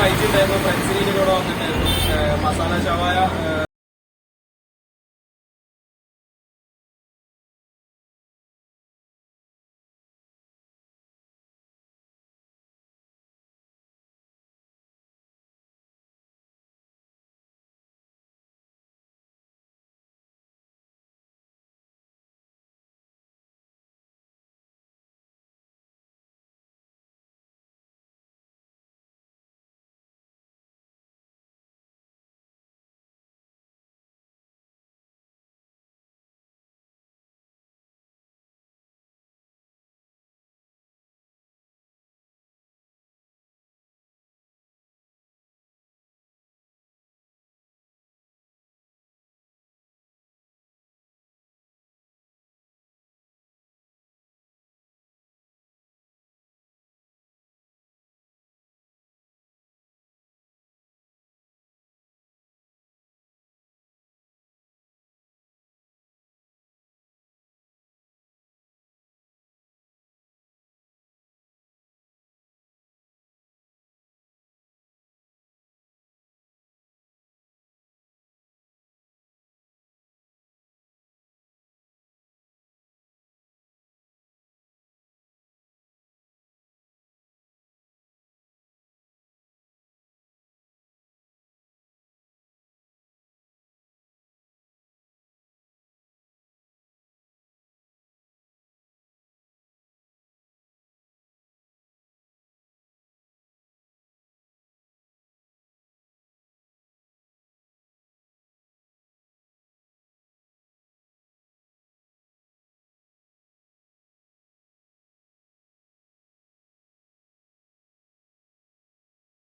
കഴിച്ചിട്ടുണ്ടായിരുന്നു. ഫ്രണ്ട്സിനോട് വന്നിട്ടുണ്ടായിരുന്നു. മസാല ഷവായ